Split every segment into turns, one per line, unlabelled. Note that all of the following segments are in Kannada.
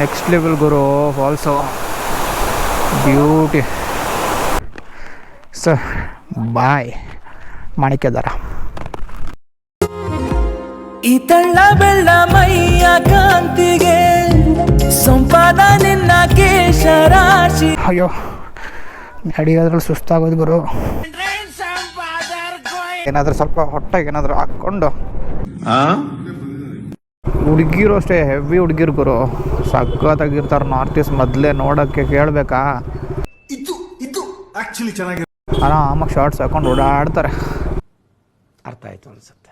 ನೆಕ್ಸ್ಟ್ ಲೆವೆಲ್ ಗುರು. Also beauty sir bye Manikyadhara
ಈ ತಳ್ಳ ಬೆಳ್ಳ ಮೈಯ ಕಾಂತಿಗೆ ಸಂಪಾದ ನಿನ್ನ ಕೇಶರಾಶಿ.
ಅಯ್ಯೋ ನಡೆಯೋದ್ರಲ್ಲಿ ಸುಸ್ತಾಗೋದು ಗುರು. ಏನಾದರೂ ಸ್ವಲ್ಪ ಹೊಟ್ಟೆಗೆ ಏನಾದರೂ ಹಾಕ್ಕೊಂಡು. ಹುಡುಗಿರು ಅಷ್ಟೇ ಹೆವಿ ಹುಡುಗಿರು ಗುರು. ಸಖತ್ತಾಗಿರ್ತಾರೆ ನಾರ್ತ್ ಈಸ್ಟ್ ಮೊದಲೇ ನೋಡೋಕ್ಕೆ ಕೇಳಬೇಕಾ?
ಇದು ಇದು ಆ್ಯಕ್ಚುಲಿ ಚೆನ್ನಾಗಿ
ಆರಾಮಾಗಿ ಶಾರ್ಟ್ಸ್ ಹಾಕೊಂಡು ಓಡಾಡ್ತಾರೆ.
ಅರ್ಥ ಆಯ್ತು ಅನ್ಸುತ್ತೆ.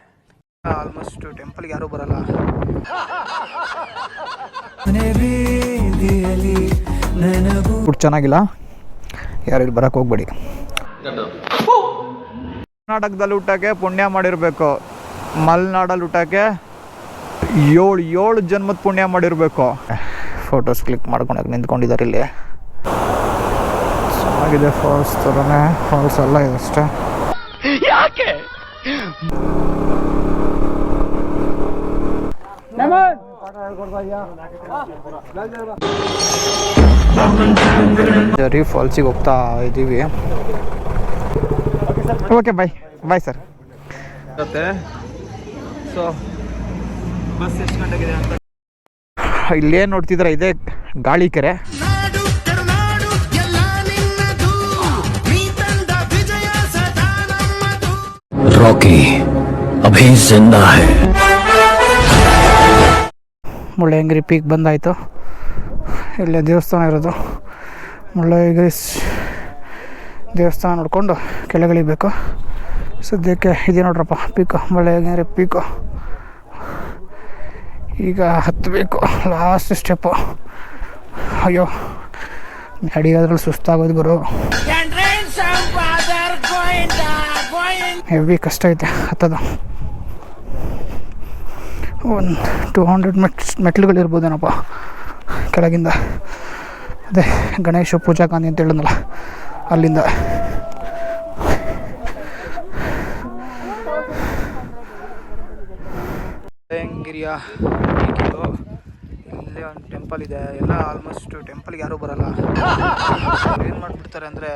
ಆಲ್ಮೋಸ್ಟ್ ಟೆಂಪಲ್ಗೆ ಯಾರೂ ಬರಲ್ಲ. ಫುಡ್ ಚೆನ್ನಾಗಿಲ್ಲ. ಯಾರು ಇಲ್ಲಿ ಬರಕ್ಕೆ ಹೋಗ್ಬೇಡಿ. ಕರ್ನಾಟಕದಲ್ಲಿ ಊಟಕ್ಕೆ ಪುಣ್ಯ ಮಾಡಿರಬೇಕು. ಮಲೆನಾಡಲ್ಲಿ ಊಟಕ್ಕೆ ಏಳು ಏಳು ಜನ್ಮದ ಪುಣ್ಯ ಮಾಡಿರಬೇಕು. ಫೋಟೋಸ್ ಕ್ಲಿಕ್ ಮಾಡ್ಕೊಳಕ್ಕೆ ನಿಂತ್ಕೊಂಡಿದ್ದಾರೆ ಇಲ್ಲಿ. ಚೆನ್ನಾಗಿದೆ ಫಾಲ್ಸ್ ಥರನೇ ಫಾಲ್ಸ್ ಎಲ್ಲ ಇದೆ ಅಷ್ಟೇ. ಜರಿ ಫಾಲ್ಸಿಗೆ ಹೋಗ್ತಾ ಇದ್ದೀವಿ okay bye bye sir so bus ಎಷ್ಟು ಗಂಟೆಗಿದೆ ಅಂತ. ಇಲ್ಲೇನು ನೋಡ್ತಿದ್ರೆ ಇದೇ ಗಾಳಿ ಕೆರೆ.
ರಾಕಿ ಅಭಿ
ಮುಳ್ಳಯ್ಯಂಗಿರಿ ಪೀಕ್ ಬಂದಾಯಿತು. ಇಲ್ಲೇ ದೇವಸ್ಥಾನ ಇರೋದು. ಮುಳ್ಳಯ್ಯಗಿರಿ ದೇವಸ್ಥಾನ ನೋಡಿಕೊಂಡು ಕೆಳಗಿಳಿಬೇಕು. ಸದ್ಯಕ್ಕೆ ಇದೆ ನೋಡ್ರಪ್ಪ ಪೀಕು ಮುಳ್ಳಯ್ಯಂಗಿರಿ ಪೀಕು. ಈಗ ಹತ್ತಬೇಕು ಲಾಸ್ಟ್ ಸ್ಟೆಪ್ಪು ಅಯ್ಯೋ ನಡೆಯೋದ್ರಲ್ಲಿ ಸುಸ್ತಾಗೋದು ಗುರು. ಹೆವಿ ಕಷ್ಟ ಐತೆ, ಹತ್ತದು. ಒಂದು ಟೂ ಹಂಡ್ರೆಡ್ ಮೆಟ್ ಮೆಟ್ಲುಗಳಿರ್ಬೋದೇನಪ್ಪ? ಕೆಳಗಿಂದ. ಅದೇ, ಗಣೇಶ ಪೂಜಾ ಗಾಂಧಿ ಅಂತ ಹೇಳಿದ್ನಲ್ಲ, ಅಲ್ಲಿಂದ. ಗಿರಿಯ ಟೆಂಪಲ್ ಇದೆ. ಎಲ್ಲ ಆಲ್ಮೋಸ್ಟ್ ಟೆಂಪಲ್ಗೆ ಯಾರೂ ಬರಲ್ಲ. ಏನು ಮಾಡಿಬಿಡ್ತಾರೆ ಅಂದರೆ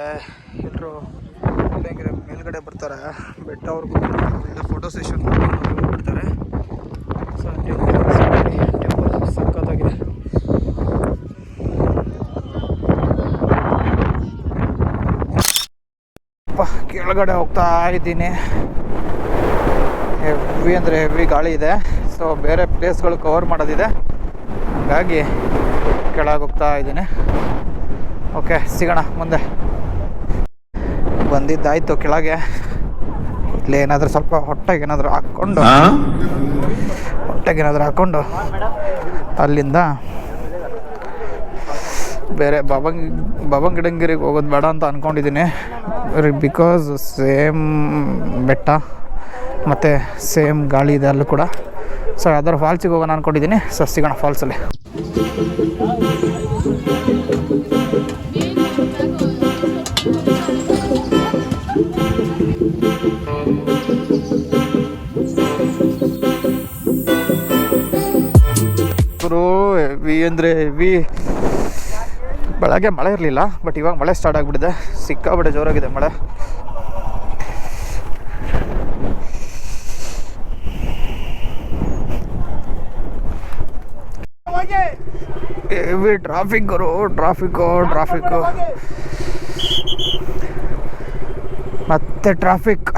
ಎಲ್ಲರೂ ಮುಳ್ಳಯ್ಯನಗಿರಿ ಮೇಲ್ಗಡೆ ಬರ್ತಾರೆ. ಬೆಟ್ಟ ಅವ್ರಿಗೂ ಒಳ್ಳೆ ಫೋಟೋ ಸೆಷನ್ ಬಿಡ್ತಾರೆ ಸೊ ಟೆಂಪಲ್ ಸಕ್ಕತ್ತಾಗಿದೆ ಕೆಳಗಡೆ ಹೋಗ್ತಾ ಇದ್ದೀನಿ. ಹೆವಿ ಅಂದರೆ ಹೆವಿ ಗಾಳಿ ಇದೆ. ಸೊ ಬೇರೆ ಪ್ಲೇಸ್ಗಳು ಕವರ್ ಮಾಡೋದಿದೆ. ಹಾಗಾಗಿ ಕೆಳಗೆ ಹೋಗ್ತಾ ಇದ್ದೀನಿ. ಓಕೆ ಸಿಗೋಣ ಮುಂದೆ. ಬಂದಿದ್ದಾಯ್ತು ಕೆಳಗೆ. ಇಲ್ಲಿ ಏನಾದರೂ ಸ್ವಲ್ಪ ಹೊಟ್ಟೆಗೆ ಏನಾದರೂ ಹಾಕ್ಕೊಂಡು. ಹೊಟ್ಟೆಗೆ ಏನಾದರೂ ಹಾಕ್ಕೊಂಡು. ಅಲ್ಲಿಂದ ಬೇರೆ ಬಾಬಂಗ್ ಬಾಬಂಗಿಡಂಗಿರಿಗೆ ಹೋಗೋದು ಬೇಡ ಅಂತ ಅಂದ್ಕೊಂಡಿದ್ದೀನಿ ಬಿಕಾಸ್ ಸೇಮ್ ಬೆಟ್ಟ ಮತ್ತು ಸೇಮ್ ಗಾಳಿ ಇದೆ ಅಲ್ಲೂ ಕೂಡ. ಸೊ ಯಾವ್ದಾದ್ರು ಫಾಲ್ಸಿಗೆ ಹೋಗೋಣ ಅಂದ್ಕೊಂಡಿದ್ದೀನಿ ಸೊ ಸಿಗೋಣ ಫಾಲ್ಸಲ್ಲಿ ವಿ ಅಂದರೆ ವಿ. ಬೆಳಗ್ಗೆ ಮಳೆ ಇರಲಿಲ್ಲ ಬಟ್ ಇವಾಗ ಮಳೆ ಸ್ಟಾರ್ಟ್ ಆಗಿಬಿಟ್ಟಿದೆ. ಸಿಕ್ಕಾಬಿಟ್ಟೆ ಜೋರಾಗಿದೆ ಮಳೆ. ಹೆವಿ ಟ್ರಾಫಿಕ್ ಗುರು ಟ್ರಾಫಿಕ್ಕು ಟ್ರಾಫಿಕ್ಕು ಮತ್ತೆ ಟ್ರಾಫಿಕ್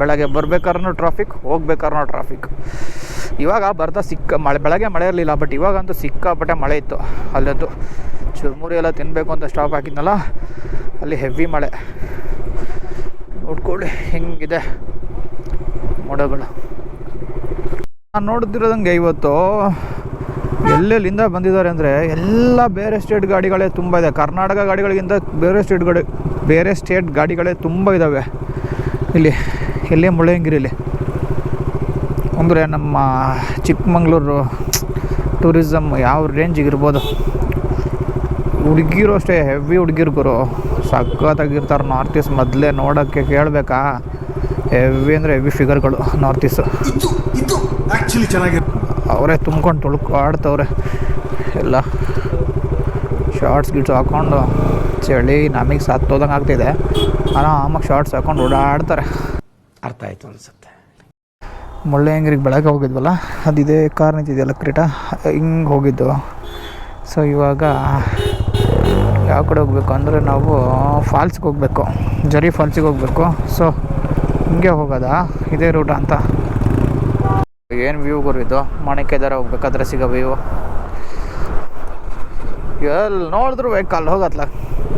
ಬೆಳಗ್ಗೆ ಬರ್ಬೇಕಾದ್ರೂ ಟ್ರಾಫಿಕ್ ಹೋಗ್ಬೇಕಾದ್ರೂ ಟ್ರಾಫಿಕ್ ಇವಾಗ ಬರ್ತಾ ಸಿಕ್ಕ, ಮಳೆ ಬೆಳಗ್ಗೆ ಮಳೆ ಇರಲಿಲ್ಲ ಬಟ್ ಇವಾಗಂತೂ ಸಿಕ್ಕಾಪಟ್ಟೆ ಮಳೆ ಇತ್ತು. ಅಲ್ಲಂತೂ ಚುರುಮುರಿ ಎಲ್ಲ ತಿನ್ನಬೇಕು ಅಂತ ಸ್ಟಾಪ್ ಹಾಕಿದ್ನಲ್ಲ, ಅಲ್ಲಿ ಹೆವಿ ಮಳೆ. ನೋಡ್ಕೊಳ್ಳಿ, ಹೆಂಗಿದೆ ಮೋಡಗಳು. ನಾನು ನೋಡ್ತಿರೋದಂಗೆ ಇವತ್ತು ಎಲ್ಲೆಲ್ಲಿಂದ ಬಂದಿದ್ದಾರೆ ಅಂದರೆ ಎಲ್ಲ ಬೇರೆ ಸ್ಟೇಟ್ ಗಾಡಿಗಳೇ ತುಂಬ ಇದೆ. ಕರ್ನಾಟಕ ಗಾಡಿಗಳಿಗಿಂತ ಬೇರೆ ಸ್ಟೇಟ್ ಗಾಡಿ, ಬೇರೆ ಸ್ಟೇಟ್ ಗಾಡಿಗಳೇ ತುಂಬ ಇದ್ದಾವೆ ಇಲ್ಲಿ ಎಲ್ಲೇ ಮುಳ್ಳಯ್ಯಂಗಿರಿಲಿ ಅಂದರೆ ನಮ್ಮ ಚಿಕ್ಕಮಂಗ್ಳೂರು ಟೂರಿಸಮ್ ಯಾವ ರೇಂಜಿಗೆ ಇರ್ಬೋದು? ಹುಡುಗಿರು ಅಷ್ಟೇ ಹೆವಿ ಹುಡುಗಿರ್ಗರು ಸಖತ್ತಾಗಿರ್ತಾರೆ ನಾರ್ತ್ ಈಸ್ಟ್ ಮೊದಲೇ ನೋಡೋಕ್ಕೆ ಕೇಳಬೇಕಾ? ಹೆವಿ ಅಂದರೆ ಹೆವಿ ಫಿಗರ್ಗಳು ನಾರ್ತ್ ಈಸ್ಟ್
ಆ್ಯಕ್ಚುಲಿ ಇದು ಆಕ್ಚುಲಿ ಚೆನ್ನಾಗಿ
ಅವರೇ ತುಂಬ್ಕೊಂಡು ತುಳ್ಕೊ ಆಡ್ತವ್ರೆ. ಎಲ್ಲ ಶಾರ್ಟ್ಸ್ ಗಿಟ್ಸ್ ಹಾಕ್ಕೊಂಡು ಚಳಿ ನಮಗೆ ಸತ್ತೋದಂಗೆ ಆಗ್ತಿದೆ. ಆರಾಮಾಗಿ ಶಾರ್ಟ್ಸ್ ಹಾಕ್ಕೊಂಡು ಓಡಾಡ್ತಾರೆ.
ಅರ್ಥ ಆಯಿತು ಅನಿಸುತ್ತೆ.
ಮುಳ್ಳಯ್ಯಂಗಿರಿಗೆ ಬೆಳಗ್ಗೆ ಹೋಗಿದ್ವಲ್ಲ ಅದಿದೆ ಕಾರ್ ನಿಂತಿದೆಯಲ್ಲ ಕ್ರೀಟ? ಹಿಂಗೆ ಹೋಗಿದ್ದು. ಸೊ ಇವಾಗ ಯಾವ ಕಡೆ ಹೋಗಬೇಕು ಅಂದರೆ ನಾವು ಫಾಲ್ಸ್ಗೆ ಹೋಗಬೇಕು. ಜರಿ ಫಾಲ್ಸಿಗೆ ಹೋಗಬೇಕು. ಸೊ ಹಿಂಗೆ ಹೋಗೋದಾ? ಇದೇ ರೂಟ ಅಂತ. ಏನು ವ್ಯೂ ಗುರು ಮಾಣಿಕ್ಯದಾರ ಹೋಗ್ಬೇಕಾದ್ರೆ ಸಿಗೋ ವ್ಯೂ ಎಲ್ಲಿ ನೋಡಿದ್ರು ಅಲ್ಲಿ ಹೋಗತ್ಲ.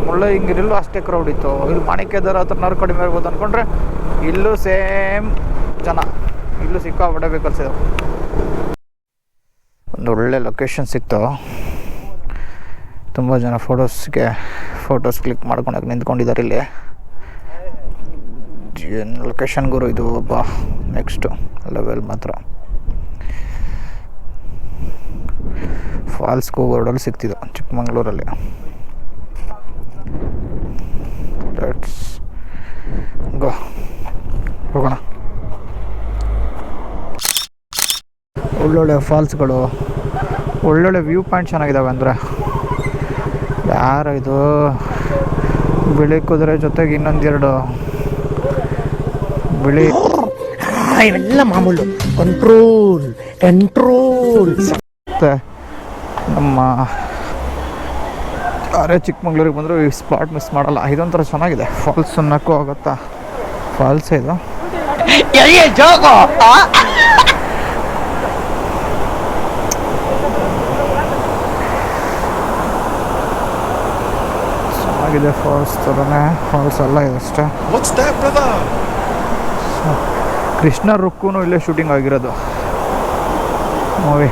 ಮುಳ್ಳ ಹಿಂಗಿರಲ್ಲೂ ಅಷ್ಟೇ ಕ್ರೌಡ್ ಇತ್ತು. ಇಲ್ಲಿ ಮಾಣಿಕ್ಯದಾರ ಹತ್ರನಾರು ಕಡಿಮೆ ಇರ್ಬೋದು ಅಂದ್ಕೊಂಡ್ರೆ ಇಲ್ಲೂ ಸೇಮ್ ಜನ. ಇಲ್ಲೂ ಸಿಕ್ಕಾಪಟ್ಟೆ ಇದಾವೆ ಒಂದು ಒಳ್ಳೆ ಲೊಕೇಶನ್ ಸಿಕ್ತು. ತುಂಬ ಜನ ಫೋಟೋಸ್ಗೆ, ಫೋಟೋಸ್ ಕ್ಲಿಕ್ ಮಾಡ್ಕೊಳಕ್ಕೆ ನಿಂತ್ಕೊಂಡಿದ್ದಾರೆ ಇಲ್ಲಿ. ಏನು ಲೊಕೇಶನ್ ಗುರು ಇದು? ಬಾ ನೆಕ್ಸ್ಟು ಲೆವೆಲ್ ಮಾತ್ರ. ಫಾಲ್ಸ್ಗೆ ರೋಡಲ್ಲಿ ಸಿಕ್ತಿದ್ದು ಚಿಕ್ಕಮಂಗ್ಳೂರಲ್ಲಿ. ಗೋ ಹೋಗೋಣ. ಒಳ್ಳೊಳ್ಳೆ ಫಾಲ್ಸ್ಗಳು ಒಳ್ಳೊಳ್ಳೆ ವ್ಯೂ ಪಾಯಿಂಟ್ ಚೆನ್ನಾಗಿದ್ದಾವೆ ಅಂದರೆ. ಯಾರು ಇದು? ಬಿಳಿ ಕುದುರೆ ಜೊತೆಗೆ ಇನ್ನೊಂದೆರಡು ಬಿಳಿ.
ಇವೆಲ್ಲ ಮಾಮೂಲು. ಕಂಟ್ರೋಲ್ ಕಂಟ್ರೋಲ್
ನಮ್ಮ ಅರೆ ಚಿಕ್ಕಮಂಗ್ಳೂರಿಗೆ ಬಂದರೂ ಈ ಸ್ಪಾಟ್ ಮಿಸ್ ಮಾಡಲ್ಲ. ಇದೊಂಥರ ಚೆನ್ನಾಗಿದೆ. ಫಾಲ್ಸ್ ಅನ್ನೋಕ್ಕೂ ಆಗುತ್ತಾ? ಫಾಲ್ಸ್ ಇದು? ಚೆನ್ನಾಗಿದೆ ಫಾಲ್ಸ್ ಥರನೇ. ಫಾಲ್ಸ್ ಎಲ್ಲ ಇದೆ ಅಷ್ಟೇ
what's that brother
Krishna Rukku ಇಲ್ಲೇ ಶೂಟಿಂಗ್ ಆಗಿರೋದು. ಮೂವಿ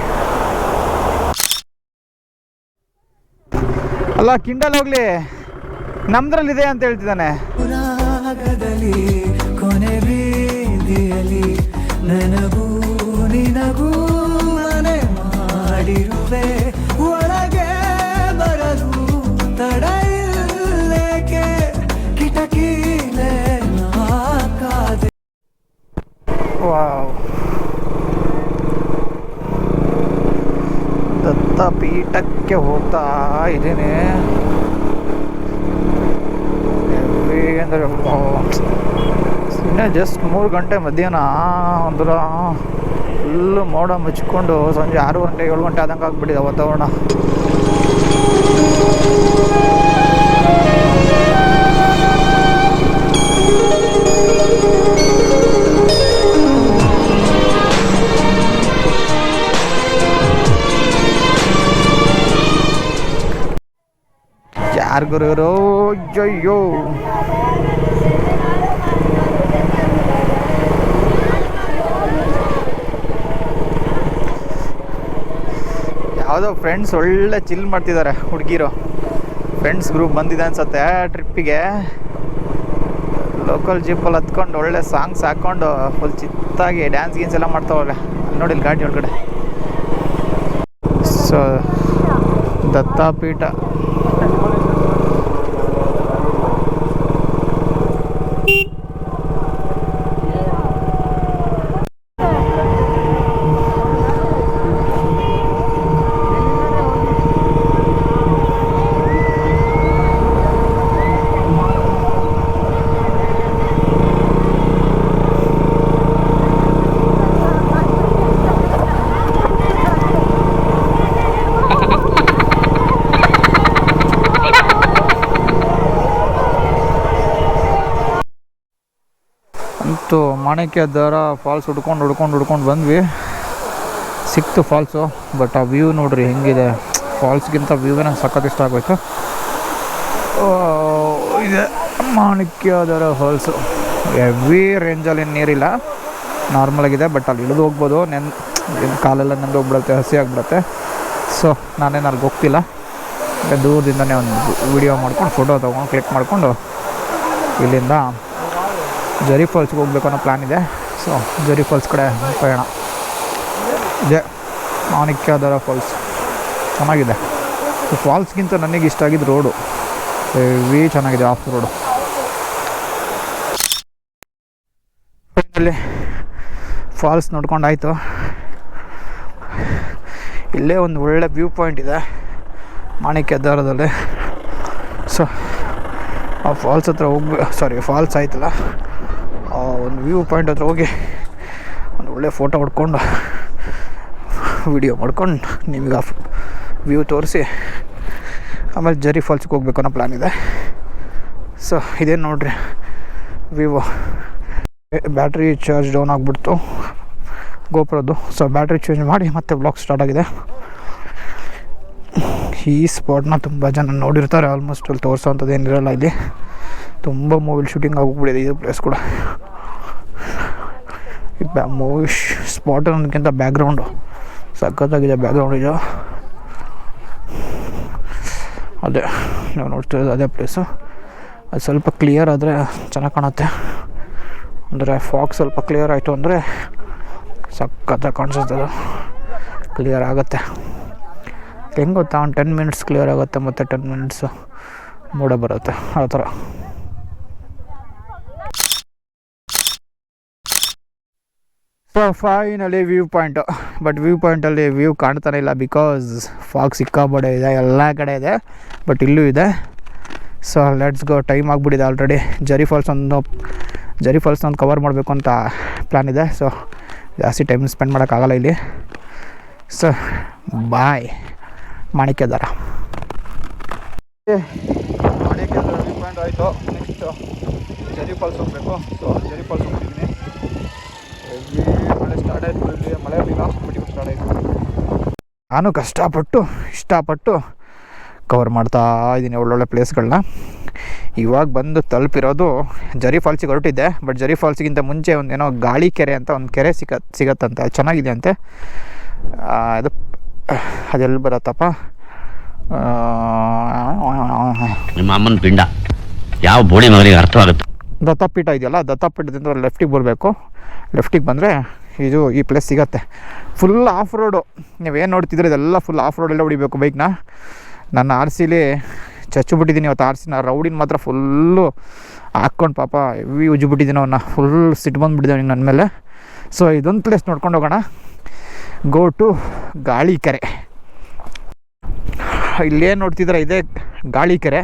ಅಲ್ಲ ಕಿಂಡಲ್ ಹೋಗ್ಲಿ. ನಮ್ದ್ರಲ್ಲಿದೆ ಅಂತ ಹೇಳ್ತಿದ್ದಾನೆ.
ಕೊನೆ ಬೀದಿಯಲ್ಲಿ ನನಗೂ ನಿನಗೂ
ಪೀಠಕ್ಕೆ ಹೋಗ್ತಾ ಇದ್ದೀನಿ. ಅಂದರೆ ಇನ್ನೇ ಜಸ್ಟ್ ಮೂರು ಗಂಟೆ ಮಧ್ಯಾಹ್ನ ಅಂದ್ರೆ ಫುಲ್ಲು ಮೋಡ ಮುಚ್ಕೊಂಡು ಸಂಜೆ ಆರು ಗಂಟೆ ಏಳು ಗಂಟೆ ಆದಂಗೆ ಆಗಿಬಿಟ್ಟಿದೆ ವಾತಾವರಣ. ಯಾರು ಅಯ್ಯಯ್ಯೋ. ಯಾವುದೋ ಫ್ರೆಂಡ್ಸ್ ಒಳ್ಳೆ ಚಿಲ್ ಮಾಡ್ತಿದ್ದಾರೆ ಹುಡುಗಿರು. ಫ್ರೆಂಡ್ಸ್ ಗ್ರೂಪ್ ಬಂದಿದೆ ಅನ್ಸತ್ತೆ ಟ್ರಿಪ್ಪಿಗೆ ಲೋಕಲ್ ಜೀಪಲ್ಲಿ ಹತ್ಕೊಂಡು ಒಳ್ಳೆ ಸಾಂಗ್ಸ್ ಹಾಕ್ಕೊಂಡು ಫುಲ್ ಚಿತ್ತಾಗಿ ಡ್ಯಾನ್ಸ್ ಗೀನ್ಸ್ ಎಲ್ಲ ಮಾಡ್ತಾವಲ್ಲ ನೋಡಿ ಗಾಡಿ ಒಳಗಡೆ. ಸೊ ದತ್ತಾಪೀಠ ಅಂತೂ ಮಾಣಿಕ್ಯ ದಾರ ಫಾಲ್ಸ್ ಹುಡ್ಕೊಂಡು ಹುಡ್ಕೊಂಡು ಹುಡ್ಕೊಂಡು ಬಂದ್ವಿ. ಸಿಕ್ತು ಫಾಲ್ಸು ಬಟ್ ಆ ವ್ಯೂ ನೋಡ್ರಿ ಹೆಂಗಿದೆ. ಫಾಲ್ಸ್ಗಿಂತ ವ್ಯೂವೇ ನಂಗೆ ಸಖತ್ ಇಷ್ಟ ಆಗೋಯ್ತು. ಇದೆ. ಮಾಣಿಕ್ಯದರ ಫಾಲ್ಸು ಹೆವಿ ರೇಂಜಲ್ಲಿ ಏನು ನೀರಿಲ್ಲ. ನಾರ್ಮಲಾಗಿದೆ ಬಟ್ ಅಲ್ಲಿ ಇಳಿದು ಹೋಗ್ಬೋದು. ನೆನ್ ಕಾಲೆಲ್ಲ ನೆಂದು ಹೋಗ್ಬಿಡುತ್ತೆ, ಹಸಿ ಆಗಿಬಿಡುತ್ತೆ. ಸೊ ನಾನೇನು ಅಲ್ಲಿಗೆ ಹೋಗ್ತಿಲ್ಲ. ದೂರದಿಂದನೇ ಒಂದು ವಿಡಿಯೋ ಮಾಡ್ಕೊಂಡು ಫೋಟೋ ತೊಗೊಂಡು ಕ್ಲಿಕ್ ಮಾಡಿಕೊಂಡು ಇಲ್ಲಿಂದ ಜರಿ ಫಾಲ್ಸ್ಗೆ ಹೋಗ್ಬೇಕು ಅನ್ನೋ ಪ್ಲ್ಯಾನ್ ಇದೆ. ಸೊ ಜರಿ ಫಾಲ್ಸ್ ಕಡೆ ಪ್ರಯಾಣ. ಇದೆ. ಮಾಣಿಕ್ಯದರ ಫಾಲ್ಸ್. ಚೆನ್ನಾಗಿದೆ. ಫಾಲ್ಸ್ಗಿಂತ ನನಗೆ ಇಷ್ಟ ಆಗಿದ್ದು ರೋಡು. ಹೆವಿ ಚೆನ್ನಾಗಿದೆ ಆಫ್ ರೋಡು. ಫಾಲ್ಸ್ ನೋಡ್ಕೊಂಡಾಯಿತು ಇಲ್ಲೇ ಒಂದು ಒಳ್ಳೆ ವ್ಯೂ ಪಾಯಿಂಟ್ ಇದೆ ಮಾಣಿಕ್ಯ ದಾರದಲ್ಲಿ ಸೊ ಆ ಫಾಲ್ಸ್ ಹತ್ರ ಹೋಗ್ಬೇಕು ಸಾರಿ ಫಾಲ್ಸ್ ಆಯ್ತಲ್ಲ. ಒಂದು ವ್ಯೂ ಪಾಯಿಂಟ್ ಹತ್ರ ಹೋಗಿ ಒಂದು ಒಳ್ಳೆ ಫೋಟೋ ಹೊಡ್ಕೊಂಡು ವಿಡಿಯೋ ಮಾಡ್ಕೊಂಡು ನಿಮಗೆ ಆ ವ್ಯೂ ತೋರಿಸಿ. ಆಮೇಲೆ ಜರಿ ಫಾಲ್ಸ್ಗೆ ಹೋಗ್ಬೇಕು ಅನ್ನೋ ಪ್ಲ್ಯಾನ್ ಇದೆ. ಸೊ ಇದೇನು ನೋಡ್ರಿ? ವಿವೋ ಬ್ಯಾಟ್ರಿ ಚಾರ್ಜ್ ಡೌನ್ ಆಗಿಬಿಡ್ತು. ಗೋಪುರದ್ದು ಸೊ ಬ್ಯಾಟ್ರಿ ಚೇಂಜ್ ಮಾಡಿ ಮತ್ತೆ ಬ್ಲಾಗ್ ಸ್ಟಾರ್ಟ್ ಆಗಿದೆ. ಈ ಸ್ಪಾಟ್ನ ತುಂಬ ಜನ ನೋಡಿರ್ತಾರೆ. ಆಲ್ಮೋಸ್ಟ್ ಅಲ್ಲಿ ತೋರಿಸೋವಂಥದ್ದು ಏನಿರಲ್ಲ ಇಲ್ಲಿ. ತುಂಬ ಮೂವಿಲ್ ಶೂಟಿಂಗ್ ಆಗೋಗ್ಬಿಟ್ಟಿದೆ ಇದು ಪ್ಲೇಸ್ ಕೂಡ. ಬ್ಯಾ ಮೂವಿ ಸ್ಪಾಟ್ ಅನ್ನೋದಕ್ಕಿಂತ ಬ್ಯಾಕ್ಗ್ರೌಂಡು ಸಖತ್ತಾಗಿದೆ ಬ್ಯಾಕ್ಗ್ರೌಂಡ್ ಇದು. ಅದೇ, ನಾವು ನೋಡ್ತಿರೋದು ಅದೇ ಪ್ಲೇಸು ಅದು ಸ್ವಲ್ಪ ಕ್ಲಿಯರ್ ಆದರೆ ಚೆನ್ನಾಗಿ ಕಾಣುತ್ತೆ. ಅಂದರೆ ಫಾಗ್ ಸ್ವಲ್ಪ ಕ್ಲಿಯರ್ ಆಯಿತು ಅಂದರೆ ಸಖತ್ತಾಗಿ ಕಾಣಿಸುತ್ತೆ ಅದು. ಕ್ಲಿಯರ್ ಆಗುತ್ತೆ. ಹೆಂಗೆ ಗೊತ್ತಾ? ಒಂದು ಟೆನ್ ಮಿನಿಟ್ಸ್ ಕ್ಲಿಯರ್ ಆಗುತ್ತೆ ಮತ್ತು ಟೆನ್ ಮಿನಿಟ್ಸು ಮೂಡ ಬರುತ್ತೆ. ಆ ಥರ. So finally view point but view ಪಾಯಿಂಟಲ್ಲಿ view ಕಾಣ್ತಾನೆ ಇಲ್ಲ ಬಿಕಾಸ್ ಫಾಗ್ ಸಿಕ್ಕಾಬಡೆ ಇದೆ, ಎಲ್ಲ ಕಡೆ ಇದೆ ಬಟ್ ಇಲ್ಲೂ ಇದೆ. ಸೊ ಲೆಟ್ಸ್ ಗೋ ಟೈಮ್ ಆಗಿಬಿಟ್ಟಿದೆ ಆಲ್ರೆಡಿ ಜರಿ ಫಾಲ್ಸ್ ಒಂದು ಜರಿ ಫಾಲ್ಸ್ ಒಂದು ಕವರ್ ಮಾಡಬೇಕು ಅಂತ ಪ್ಲ್ಯಾನ್ ಇದೆ. ಸೊ ಜಾಸ್ತಿ ಟೈಮ್ ಸ್ಪೆಂಡ್ ಮಾಡೋಕ್ಕಾಗಲ್ಲ ಇಲ್ಲಿ. ಸೊ ಬಾಯ್ ಸ್ಟಾರ್ಟ್ ಆಯಿತು ನಾನು ಕಷ್ಟಪಟ್ಟು, ಇಷ್ಟಪಟ್ಟು ಕವರ್ ಮಾಡ್ತಾ ಇದ್ದೀನಿ ಒಳ್ಳೊಳ್ಳೆ ಪ್ಲೇಸ್ಗಳನ್ನ ಇವಾಗ ಬಂದು ತಲುಪಿರೋದು ಜರಿ ಫಾಲ್ಸಿಗೆ ಹೊರಟಿದ್ದೆ ಬಟ್ ಜರಿ ಫಾಲ್ಸಿಗಿಂತ ಮುಂಚೆ ಒಂದು ಏನೋ ಗಾಳಿ ಕೆರೆ ಅಂತ ಒಂದು ಕೆರೆ ಸಿಗ ಸಿಗತ್ತಂತೆ. ಚೆನ್ನಾಗಿದೆ ಅಂತೆ. ಅದು ಅದೆಲ್ಲಿ ಬರತ್ತಪ್ಪ.
ನಿಮ್ಮ ಅಮ್ಮನ ಪಿಂಡ. ಯಾವ ಬೋಳಿ ಮಗನಿಗೆ ಅರ್ಥವಾಗುತ್ತೆ?
ದತ್ತಪೀಠ ಇದೆಯಲ್ಲ ದತ್ತಪೀಠದಿಂದ ಲೆಫ್ಟಿಗೆ ಬರಬೇಕು. ಲೆಫ್ಟಿಗೆ ಬಂದರೆ ಇದು ಈ ಪ್ಲೇಸ್ ಸಿಗತ್ತೆ. ಫುಲ್ ಆಫ್ ರೋಡು ನೀವೇನು ನೋಡ್ತಿದ್ರೆ ಇದೆಲ್ಲ ಫುಲ್ ಆಫ್ ರೋಡೆಲ್ಲ ಹೊಡಿಬೇಕು ಬೈಕ್ನ ನನ್ನ ಆರ್ ಸಿಲಿ ಚಚ್ಚಿಬಿಟ್ಟಿದ್ದೀನಿ ಇವತ್ತು ಆರ್ ಸಿನ ರೌಡಿನ ಮಾತ್ರ ಫುಲ್ಲು ಹಾಕ್ಕೊಂಡು ಪಾಪ ಹೆವಿ ಉಜ್ಜಿಬಿಟ್ಟಿದ್ದೀನಿ ಅವನ್ನ. ಫುಲ್ ಸಿಟ್ಟು ಬಂದುಬಿಟ್ಟಿದ್ದಾನೆ ನನ್ನ ಮೇಲೆ. ಸೊ ಇದೊಂದು ಪ್ಲೇಸ್ ನೋಡ್ಕೊಂಡು ಹೋಗೋಣ. ಗೋ ಟು ಗಾಳಿ ಕೆರೆ. ಇಲ್ಲೇನು ನೋಡ್ತಿದ್ರೆ ಇದೇ ಗಾಳಿ ಕೆರೆ.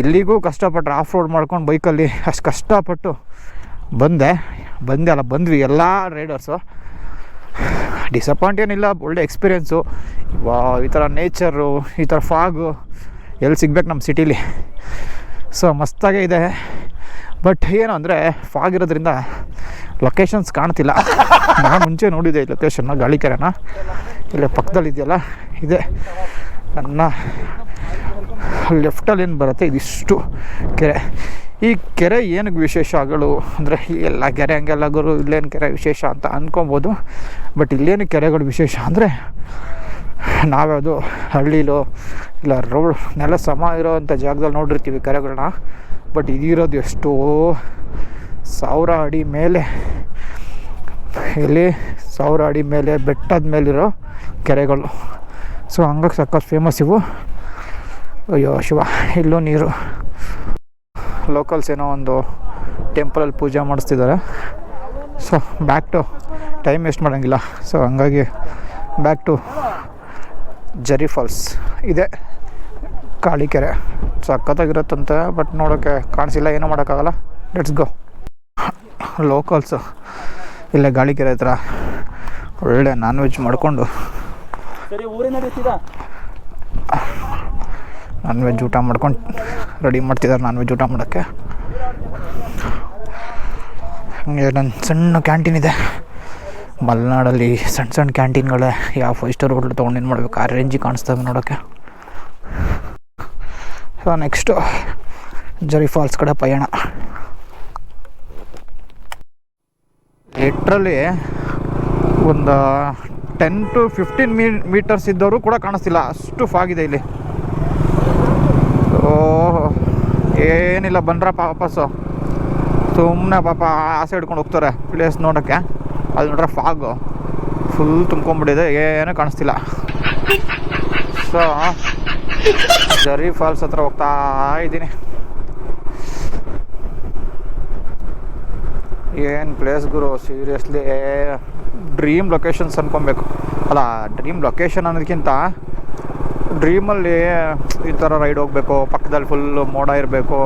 ಇಲ್ಲಿಗೂ ಕಷ್ಟಪಟ್ಟರೆ ಆಫ್ ರೋಡ್ ಮಾಡ್ಕೊಂಡು ಬೈಕಲ್ಲಿ ಅಷ್ಟು ಕಷ್ಟಪಟ್ಟು ಬಂದೆ. ಬಂದೆ ಅಲ್ಲ, ಬಂದ್ವಿ ಎಲ್ಲ ರೈಡರ್ಸು ಡಿಸಪಾಯಿಂಟ್ ಏನಿಲ್ಲ, ಒಳ್ಳೆ ಎಕ್ಸ್ಪೀರಿಯೆನ್ಸು ವಾ, ಈ ಥರ ನೇಚರು ಈ ಥರ ಫಾಗು ಎಲ್ಲಿ ಸಿಗ್ಬೇಕು ನಮ್ಮ ಸಿಟೀಲಿ ಸೊ ಮಸ್ತಾಗೇ ಇದೆ. ಬಟ್ ಏನು ಅಂದರೆ ಫಾಗ್ ಇರೋದ್ರಿಂದ ಲೊಕೇಶನ್ಸ್ ಕಾಣ್ತಿಲ್ಲ. ನಾನು ಮುಂಚೆ ನೋಡಿದ್ದೆ ಈ ಲೊಕೇಶನ್ನ ಗಾಳಿಕೆರೆನ. ಇಲ್ಲೇ ಪಕ್ಕದಲ್ಲಿ ಇದೆಯಲ್ಲ ಇದೆ. ನನ್ನ ಲೆಫ್ಟಲ್ಲಿ ಏನು ಬರುತ್ತೆ? ಇದಿಷ್ಟು ಕೆರೆ. ಈ ಕೆರೆ ಏನಕ್ಕೆ ವಿಶೇಷಗಳು ಅಂದರೆ ಎಲ್ಲ ಕೆರೆ ಹಂಗೆಲ್ಲ ಗುರು, ಇಲ್ಲೇನು ಕೆರೆ ವಿಶೇಷ ಅಂತ ಅಂದ್ಕೊಬೋದು ಬಟ್ ಇಲ್ಲೇನು ಕೆರೆಗಳು ವಿಶೇಷ ಅಂದರೆ ನಾವ್ಯಾವುದು ಹಳ್ಳಿಲೋ, ಇಲ್ಲ ರೋಡ್, ನೆಲ ಸಮ ಇರೋವಂಥ ಜಾಗದಲ್ಲಿ ನೋಡಿರ್ತೀವಿ ಕೆರೆಗಳನ್ನ ಬಟ್ ಇದಿರೋದು ಎಷ್ಟೋ ಸಾವಿರ ಅಡಿ ಮೇಲೆ, ಇಲ್ಲಿ ಸಾವಿರ ಅಡಿ ಮೇಲೆ ಬೆಟ್ಟದ ಮೇಲಿರೋ ಕೆರೆಗಳು. ಸೊ, ಹಂಗಾಗಿ ಸಾಕಷ್ಟು ಫೇಮಸ್ ಇವು. ಅಯ್ಯೋ, ಶಿವ, ಇಲ್ಲೂ ನೀರು. ಲೋಕಲ್ಸ್ ಏನೋ ಒಂದು ಟೆಂಪಲಲ್ಲಿ ಪೂಜೆ ಮಾಡಿಸ್ತಿದ್ದಾರೆ. So back to time waste ಮಾಡೋಂಗಿಲ್ಲ. ಸೊ ಹಂಗಾಗಿ ಬ್ಯಾಕ್ ಟು ಜರಿ ಫಾಲ್ಸ್ ಇದೆ ಕಾಳಿಕೆರೆ ಸಕ್ಕತ್ತಾಗಿರುತ್ತಂತೆ ಬಟ್ ನೋಡೋಕ್ಕೆ ಕಾಣಿಸಿಲ್ಲ, ಏನೂ ಮಾಡೋಕ್ಕಾಗಲ್ಲ. ಲೆಟ್ಸ್ ಗೋ ಲೋಕಲ್ಸು ಇಲ್ಲೇ ಗಾಳಿಕೆರೆ ಹತ್ರ ಒಳ್ಳೆ ನಾನ್ ವೆಜ್ ಮಾಡಿಕೊಂಡು ನಾನ್ ವೆಜ್ ಊಟ ಮಾಡ್ಕೊಂಡು ರೆಡಿ ಮಾಡ್ತಿದ್ದಾರೆ ನಾನ್ ವೆಜ್ ಊಟ ಮಾಡೋಕ್ಕೆ. ಹಂಗೆ ನನ್ನ ಸಣ್ಣ ಕ್ಯಾಂಟೀನ್ ಇದೆ. ಮಲೆನಾಡಲ್ಲಿ ಸಣ್ಣ ಸಣ್ಣ ಕ್ಯಾಂಟೀನ್ಗಳೇ ಯಾವ ಫೈವ್ ಸ್ಟಾರ್ ಹೋಟ್ಲು ತೊಗೊಂಡು ಏನು ಮಾಡಬೇಕು? ಆ ರೇಂಜಿಗೆ ಕಾಣಿಸ್ತವೆ ನೋಡೋಕ್ಕೆ. ಸೊ ನೆಕ್ಸ್ಟು ಜರಿ ಫಾಲ್ಸ್ ಕಡೆ ಪಯಣ. ಲಿಟ್ರಲಿ ಒಂದು ಟೆನ್ ಟು ಫಿಫ್ಟೀನ್ ಮೀ ಮೀಟರ್ಸ್ ಇದ್ದವರು ಕೂಡ ಕಾಣಿಸ್ತಿಲ್ಲ. ಅಷ್ಟು ಫಾಗಿದೆ ಇಲ್ಲಿ. ಓ ಏನಿಲ್ಲ ಬಂದ್ರಪ್ಪ ವಾಪಸ್ಸು. ಸುಮ್ಮನೆ ಪಾಪ ಆಸೆ ಹಿಡ್ಕೊಂಡು ಹೋಗ್ತಾರೆ ಪ್ಲೇಸ್ ನೋಡೋಕ್ಕೆ. ಅಲ್ಲಿ ನೋಡ್ರೆ ಫಾಗು ಫುಲ್ ತುಂಬ್ಕೊಂಡ್ಬಿಟ್ಟಿದೆ. ಏನೂ ಕಾಣಿಸ್ತಿಲ್ಲ. ಸೊ ಜರಿ ಫಾಲ್ಸ್ ಹತ್ರ ಹೋಗ್ತಾ ಇದ್ದೀನಿ. ಏನು ಪ್ಲೇಸ್ ಗುರು? ಸೀರಿಯಸ್ಲಿ ಡ್ರೀಮ್ ಲೊಕೇಶನ್ಸ್ ಅನ್ಕೊಬೇಕು. ಅಲ್ಲ ಡ್ರೀಮ್ ಲೊಕೇಶನ್ ಅನ್ನೋದಕ್ಕಿಂತ ಡ್ರೀಮಲ್ಲಿ ಈ ಥರ ರೈಡ್ ಹೋಗಬೇಕು, ಪಕ್ಕದಲ್ಲಿ ಫುಲ್ಲು ಮೋಡ ಇರಬೇಕು,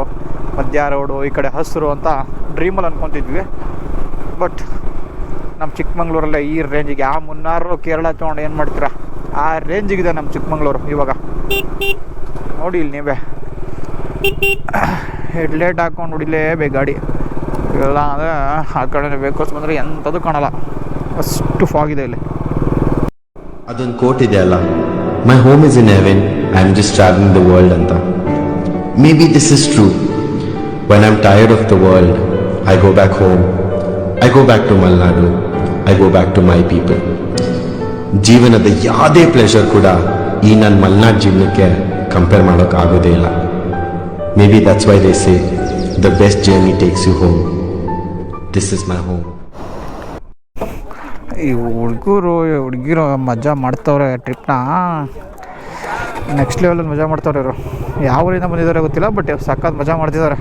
ಮಧ್ಯ ರೋಡು ಈ ಕಡೆ ಹಸಿರು ಅಂತ ಡ್ರೀಮಲ್ಲಿ ಅನ್ಕೊತಿದ್ವಿ. ಬಟ್ ನಮ್ಮ ಚಿಕ್ಕಮಂಗ್ಳೂರಲ್ಲೇ ಈ ರೇಂಜಿಗೆ ಆ ಮುನ್ನಾರು ಕೇರಳ ತೊಗೊಂಡು ಏನು ಮಾಡ್ತೀರಾ? ಆ ರೇಂಜಿಗಿದೆ ನಮ್ಮ ಚಿಕ್ಕಮಂಗ್ಳೂರು ಇವಾಗ. ನೋಡಿ ಇಲ್ಲಿ ನೀವೇ. ಹೆಡ್ಲೈಟ್ ಹಾಕೊಂಡು ಹೊಡಿಲೇಬೇಕು ಗಾಡಿ. ಇಲ್ಲ ಅಂದರೆ ಆ ಕಡೆ ಬೇಕು ಬಂದರೆ ಎಂಥದ್ದು ಕಾಣಲ್ಲ. ಅಷ್ಟು ಫಾಗ್ ಇದೆ ಇಲ್ಲಿ.
ಅದೊಂದು ಕೋಟ್ ಇದೆ ಅಲ್ಲ my home is in heaven I am just travelling the world ಅಂತ. Maybe this is true when I am tired of the world I go back home I go back to Malnad I go back to my people ಜೀವನದ ಯಾವುದೇ ಪ್ಲೆಷರ್ ಕೂಡ ಈ ನನ್ನ ಮಲ್ನಾಡ್ ಜೀವನಕ್ಕೆ ಕಂಪೇರ್ ಮಾಡೋಕ್ಕಾಗೋದೇ ಇಲ್ಲ. Maybe that's why they say the best journey takes you home this is my home
ಈ ಹುಡುಗರು ಹುಡುಗಿರು ಮಜಾ ಮಾಡ್ತವ್ರೆ ಟ್ರಿಪ್ನ ನೆಕ್ಸ್ಟ್ ಲೆವೆಲಲ್ಲಿ ಮಜಾ ಮಾಡ್ತವ್ರೆ ಇವರು. ಯಾವ ಊರಿಂದ ಬಂದಿದ್ದಾರೆ ಗೊತ್ತಿಲ್ಲ ಬಟ್ ಸಖತ್ ಮಜಾ ಮಾಡ್ತಿದ್ದಾರೆ.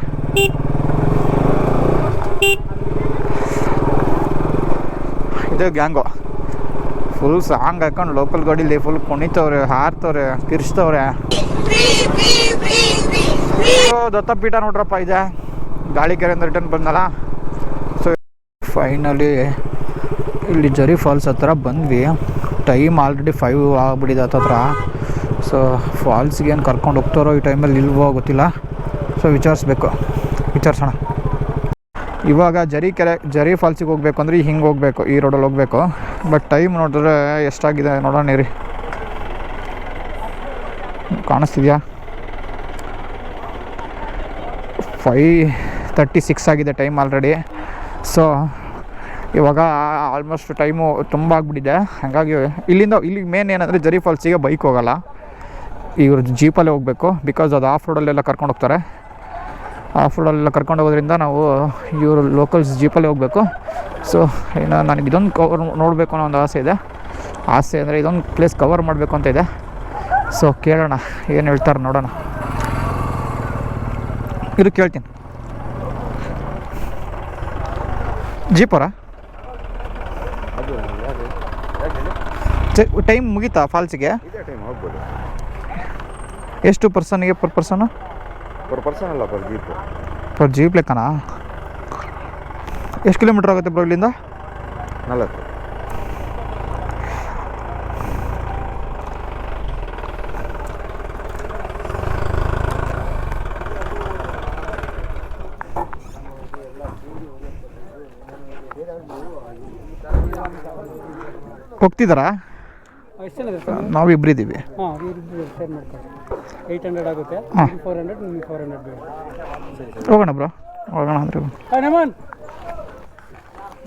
ಇದು ಗ್ಯಾಂಗೋ. ಫುಲ್ ಸಾಂಗ್ ಹಾಕೊಂಡು ಲೋಕಲ್ ಗಾಡೀಲಿ ಫುಲ್ ಕುಣಿತವ್ರೆ, ಹಾರ್ತವ್ರೆ ಕಿರ್ಸ್ತವ್ರೆ ದತ್ತ ದತ್ತಪೀಠ ನೋಡ್ರಪ್ಪ ಇದೆ. ಗಾಳಿ ಕೆರೆಯಿಂದ ರಿಟರ್ನ್ ಬಂದಲ್ಲ. ಫೈನಲಿ ಇಲ್ಲಿ ಜರಿ ಫಾಲ್ಸ್ ಹತ್ರ ಬಂದ್ವಿ. ಟೈಮ್ ಆಲ್ರೆಡಿ ಫೈವ್ ಆಗಿಬಿಟ್ಟಿದೆ ಹತ್ರ. ಸೊ ಫಾಲ್ಸ್ಗೆ ಏನು ಕರ್ಕೊಂಡು ಹೋಗ್ತಾರೋ ಈ ಟೈಮಲ್ಲಿ ಇಲ್ವೋ ಗೊತ್ತಿಲ್ಲ. ಸೊ ವಿಚಾರಿಸ್ಬೇಕು. ವಿಚಾರಿಸೋಣ. ಇವಾಗ ಜರಿ ಕೆರೆ, ಜರಿ ಫಾಲ್ಸಿಗೆ ಹೋಗ್ಬೇಕು ಅಂದರೆ ಹಿಂಗೆ ಹೋಗ್ಬೇಕು, ಈ ರೋಡಲ್ಲಿ ಹೋಗ್ಬೇಕು. ಬಟ್ ಟೈಮ್ ನೋಡಿದ್ರೆ ಎಷ್ಟಾಗಿದೆ ನೋಡೋಣ ರೀ ಕಾಣಿಸ್ತಿದ್ಯಾ? ಫೈ ತರ್ಟಿ ಸಿಕ್ಸ್ ಆಗಿದೆ ಟೈಮ್ ಆಲ್ರೆಡಿ ಸೊ ಇವಾಗ ಆಲ್ಮೋಸ್ಟ್ ಟೈಮು ತುಂಬ ಆಗಿಬಿಟ್ಟಿದೆ. ಹಾಗಾಗಿ ಇಲ್ಲಿಂದ ಇಲ್ಲಿ ಮೇನ್ ಏನಂದರೆ ಜರಿ ಫಾಲ್ಸಿಗೆ ಬೈಕ್ ಹೋಗೋಲ್ಲ. ಇವರು ಜೀಪಲ್ಲೇ ಹೋಗಬೇಕು. ಬಿಕಾಸ್ ಅದು ಆಫ್ ರೋಡಲ್ಲೆಲ್ಲ ಕರ್ಕೊಂಡು ಹೋಗ್ತಾರೆ. ಆಫ್ ರೋಡಲ್ಲೆಲ್ಲ ಕರ್ಕೊಂಡು ಹೋಗೋದ್ರಿಂದ ನಾವು ಇವರು ಲೋಕಲ್ಸ್ ಜೀಪಲ್ಲೇ ಹೋಗಬೇಕು. ಸೊ ಇನ್ನು ನನಗೆ ಇದೊಂದು ಕವರ್ ನೋಡಬೇಕು ಅನ್ನೋ ಒಂದು ಆಸೆ ಇದೆ. ಆಸೆ ಅಂದರೆ ಇದೊಂದು ಪ್ಲೇಸ್ ಕವರ್ ಮಾಡಬೇಕು ಅಂತ ಇದೆ. ಸೊ ಕೇಳೋಣ. ಏನು ಹೇಳ್ತಾರೆ ನೋಡೋಣ. ಇದು ಕೇಳ್ತೀನಿ. ಜೀಪರ ಟೈಮ್ ಮುಗೀತಾ ಫಾಲ್ಸಿಗೆ ಎಷ್ಟು ಪರ್ಸನ್ಗೆ ಪರ್ ಪರ್ಸನ್
ಪರ್ ಪರ್ಸನ್ ಅಲ್ಲ ಪರ್ ಜೀಪ್
ಪರ್ ಜೀಪ್ ಲೆಕ್ಕನಾ? ಎಷ್ಟು ಕಿಲೋಮೀಟ್ರ್ ಆಗುತ್ತೆ ಬ್ರೋ ಇಲ್ಲಿಂದ?
ನಾಲ್ಕು
ಹೋಗ್ತಿದ್ದಾರಾ
ಎಷ್ಟು ಜನ ಇದ್ದಾರೆ
ನಾವು ಇಬ್ಬರಿದ್ದೀವಿ
ಹಾಂ ಶೇರ್ ಮಾಡ್ಕೊಳ್ಳಿ ಏಯ್ಟ್ ಹಂಡ್ರೆಡ್ ಆಗುತ್ತೆ.
ಹಾಂ.
ಫೋರ್ ಹಂಡ್ರೆಡ್ ನಿಮಗೆ ಫೋರ್ ಹಂಡ್ರೆಡ್ ಬೇಕು
ಹೋಗೋಣ ಬ್ರೋ. ಹೋಗೋಣ ಅಂದರೆ
ಹಾಂ ನಮನ್!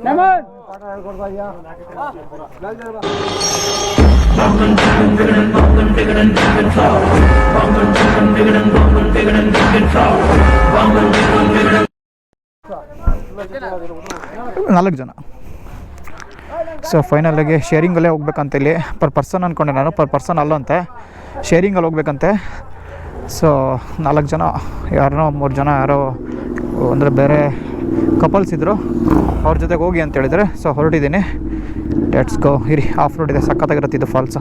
ನಮನ್!
ನಾಲ್ಕು ಜನ. ಸೊ ಫೈನಲಾಗಿ ಶೇರಿಂಗಲ್ಲೇ ಹೋಗ್ಬೇಕಂತ ಇಲ್ಲಿ. ಪರ್ ಪರ್ಸನ್ ಅಂದ್ಕೊಂಡೆ ನಾನು. ಪರ್ ಪರ್ಸನ್ ಅಲ್ಲಂತೆ ಶೇರಿಂಗಲ್ಲಿ ಹೋಗ್ಬೇಕಂತೆ. ಸೊ ನಾಲ್ಕು ಜನ, ಯಾರನ್ನೋ ಮೂರು ಜನ ಯಾರೋ, ಅಂದರೆ ಬೇರೆ ಕಪಲ್ಸ್ ಇದ್ದರು ಅವ್ರ ಜೊತೆಗೆ ಹೋಗಿ ಅಂತ ಹೇಳಿದರೆ ಸೊ ಹೊರಟಿದ್ದೀನಿ. ಲೆಟ್ಸ್ ಗೋ ಇರಿ ಆಫ್ ರೋಡ್ ಇದೆ. ಸಖತ್ತಾಗಿರುತ್ತೆ ಇದು ಫಾಲ್ಸ್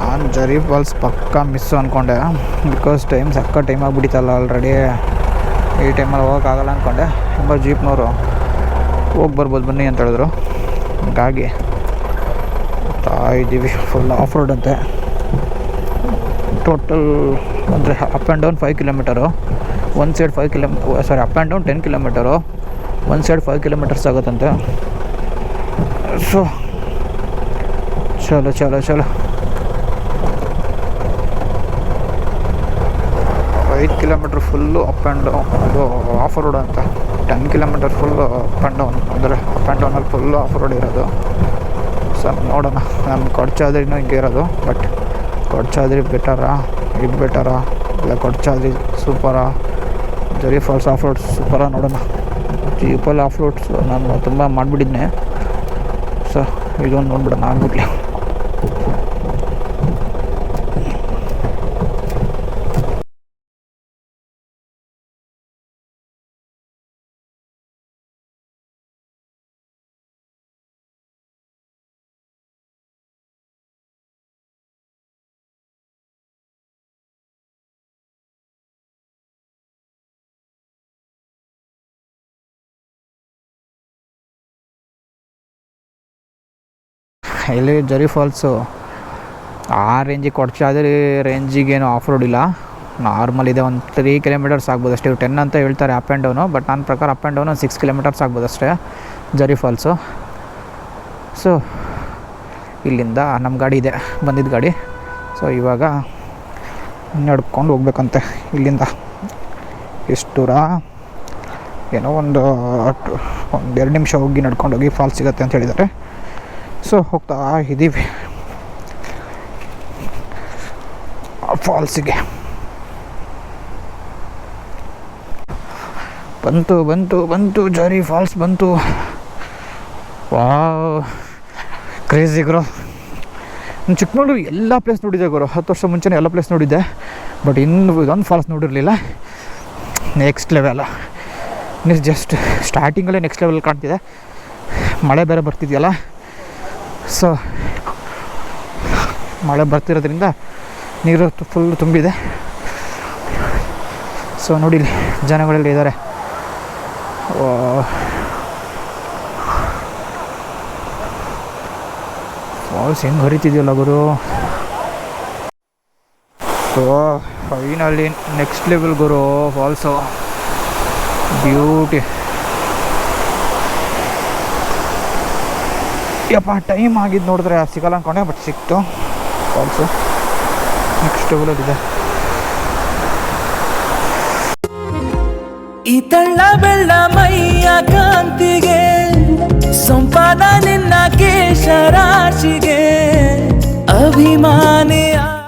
ನಾನು ಜರಿ ಫಾಲ್ಸ್ ಪಕ್ಕ ಮಿಸ್ಸು ಅಂದ್ಕೊಂಡೆ ಬಿಕಾಸ್ ಟೈಮ್ ಸಕ್ಕ ಟೈಮ್ ಆಗಿಬಿಟ್ಟಿತ್ತಲ್ಲ ಆಲ್ರೆಡಿ ಈ ಟೈಮಲ್ಲಿ ಹೋಗೋಕ್ಕಾಗಲ್ಲ ಅಂದ್ಕೊಂಡೆ ತುಂಬ ಜೀಪ್ನವರು ಹೋಗಿ ಬರ್ಬೋದು ಬನ್ನಿ ಅಂತ ಹೇಳಿದ್ರು. ತಾಯಿ ಇದ್ದೀವಿ ಫುಲ್ ಆಫ್ ರೋಡ್ ಅಂತೆ. ಟೋಟಲ್ ಅಂದರೆ up and down five kilometre one side five kilometre sorry up and down ten kilometre one side five kilometres ಆಗುತ್ತಂತೆ. So ಚಲೋ ಚಲೋ ಚಲೋ. ಐದು kilometre full up and down ಅದು ಆಫ್ ರೋಡ್ ಅಂತ. Ten kilometre full up and down ಅಂದರೆ ಅಪ್ ಆ್ಯಂಡ್ ಡೌನಲ್ಲಿ ಫುಲ್ಲು ಆಫ್ ರೋಡ್ ಇರೋದು. ಸೊ ನೋಡೋಣ. ನಮ್ಮ ಕೊಡ್ಚಾದ್ರಿನೂ ಹಿಂಗೆ ಇರೋದು ಬಟ್ ಕೊಡ್ಚಾದ್ರಿ ಬೆಟರಾ ಇದು ಬೆಟರಾ ಇಲ್ಲ, ಕೊಡ್ಚಾದ್ರಿ ಸೂಪರಾ ಜರಿ ಫಾಲ್ಸ್ ಆಫ್ ರೋಡ್ಸ್ ಸೂಪರಾ ನೋಡೋಣ. ಜೀಪಲ್ಲಿ ಆಫ್ ರೋಡ್ಸ್ ನಾನು ತುಂಬ ಮಾಡಿಬಿಟ್ಟಿದ್ದೆ ಸೊ ಇದೊಂದು ನೋಡ್ಬಿಡೋಣ ಆಗ್ಬಿಟ್ಲಿ. ಇಲ್ಲಿ ಜರಿ ಫಾಲ್ಸು ಆ ರೇಂಜಿಗೆ ಕೊಡ್ಚಾದ್ರೆ ರೇಂಜಿಗೇನು ಆಫ್ ರೋಡ್ ಇಲ್ಲ ನಾರ್ಮಲ್ ಇದೆ ಒಂದು ತ್ರೀ ಕಿಲೋಮೀಟರ್ಸ್ ಆಗ್ಬೋದು ಅಷ್ಟೇ. ಟೆನ್ ಅಂತ ಹೇಳ್ತಾರೆ ಅಪ್ ಆ್ಯಂಡ್ ಡೌನು ಬಟ್ ನನ್ನ ಪ್ರಕಾರ up and down six kilometres ಆಗ್ಬೋದು ಅಷ್ಟೇ ಜರಿ ಫಾಲ್ಸು ಸೊ ಇಲ್ಲಿಂದ ನಮ್ಮ ಗಾಡಿ ಇದೆ. ಬಂದಿದ್ದ ಗಾಡಿ. ಸೊ ಇವಾಗ ನಡ್ಕೊಂಡು ಹೋಗ್ಬೇಕಂತೆ ಇಲ್ಲಿಂದ. ಎಷ್ಟು ದೂರ? ಏನೋ ಒಂದು ಒಂದು ಎರಡು ನಿಮಿಷ ಹೋಗಿ ನಡ್ಕೊಂಡೋಗಿ ಫಾಲ್ಸ್ ಸಿಗತ್ತೆ ಅಂತ ಹೇಳಿದ್ದಾರೆ. ಸೊ, ಹೋಗ್ತಾ ಇದ್ದೀವಿ ಫಾಲ್ಸಿಗೆ ಬಂತು ಬಂತು ಬಂತು, ಜಾರಿ ಫಾಲ್ಸ್ ಬಂತು. ವಾ ಕ್ರೇಜಿ ಗುರು. ನಾನು ಚಿಕ್ಕಮಗಳೂರು ಎಲ್ಲ ಪ್ಲೇಸ್ ನೋಡಿದ್ದೆ ಗುರು. ಹತ್ತು ವರ್ಷ ಮುಂಚೆನೇ ಎಲ್ಲ ಪ್ಲೇಸ್ ನೋಡಿದ್ದೆ. ಬಟ್ ಇನ್ನು ಇದೊಂದು ಫಾಲ್ಸ್ ನೋಡಿರಲಿಲ್ಲ. ನೆಕ್ಸ್ಟ್ ಲೆವೆಲ್ ಮೀನ್ಸ್ ಜಸ್ಟ್ ಸ್ಟಾರ್ಟಿಂಗಲ್ಲೇ ನೆಕ್ಸ್ಟ್ ಲೆವೆಲ್ ಕಾಣ್ತಿದೆ. ಮಳೆ ಬೇರೆ ಬರ್ತಿದೆಯಲ್ಲ? ಸೊ, ಮಳೆ ಬರ್ತಿರೋದ್ರಿಂದ ನೀರು ಫುಲ್ ತುಂಬಿದೆ. ಸೊ, ನೋಡಿ ಜನಗಳೆಲ್ಲ ಇದ್ದಾರೆ ಫಾಲ್ಸ್ ಹೆಂಗೆ ಹರಿತಿದೆಯಲ್ಲ ಗುರು? ಸೊ ಫೈನಲಿ ನೆಕ್ಸ್ಟ್ ಲೆವೆಲ್ ಗುರು ಫಾಲ್ಸು ಬ್ಯೂಟಿ ಯಪ್ಪ ಟೈಮ್ ಆಗಿದ್ದು ನೋಡಿದ್ರೆ ಸಿಗಲ್ಲ ಅಂದ್ಕೊಂಡೆ ಬಟ್ ಸಿಕ್ತು. ಫಾಲ್ಸು ನೆಕ್ಸ್ಟ್ ಇದೆ.
ಈ ತಳ್ಳ ಬೆಳ್ಳ ಮೈಯ ಕಾಂತಿಗೆ, ಸೊಂಪಾದ ನಿನ್ನ ಕೇಶರಾಶಿಗೆ ಅಭಿಮಾನಿ ಆದೆ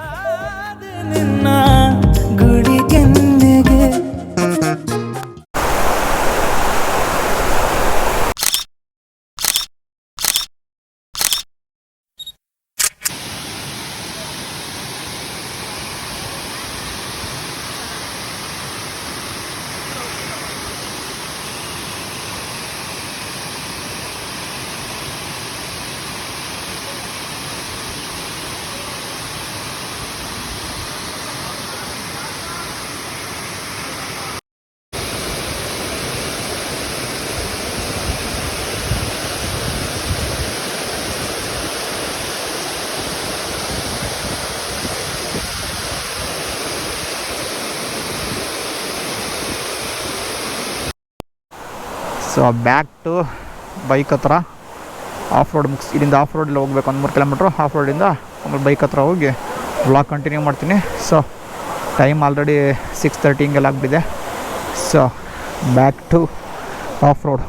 ಸೊ ಬ್ಯಾಕ್ ಟು ಬೈಕ್ ಹತ್ರ. ಆಫ್ ರೋಡ್ ಮುಗಿಸ್, ಇಲ್ಲಿಂದ ಆಫ್ ರೋಡಲ್ಲಿ ಹೋಗ್ಬೇಕು ಒಂದು ಮೂರು ಕಿಲೋಮೀಟ್ರ್ ಆಫ್ ರೋಡಿಂದ ಆಮೇಲೆ ಬೈಕ್ ಹತ್ರ ಹೋಗಿ ವ್ಲಾಗ್ ಕಂಟಿನ್ಯೂ ಮಾಡ್ತೀನಿ. So time already six thirty ಹಿಂಗೆಲ್ಲ ಆಗಿಬಿಟ್ಟಿದೆ. So back to off road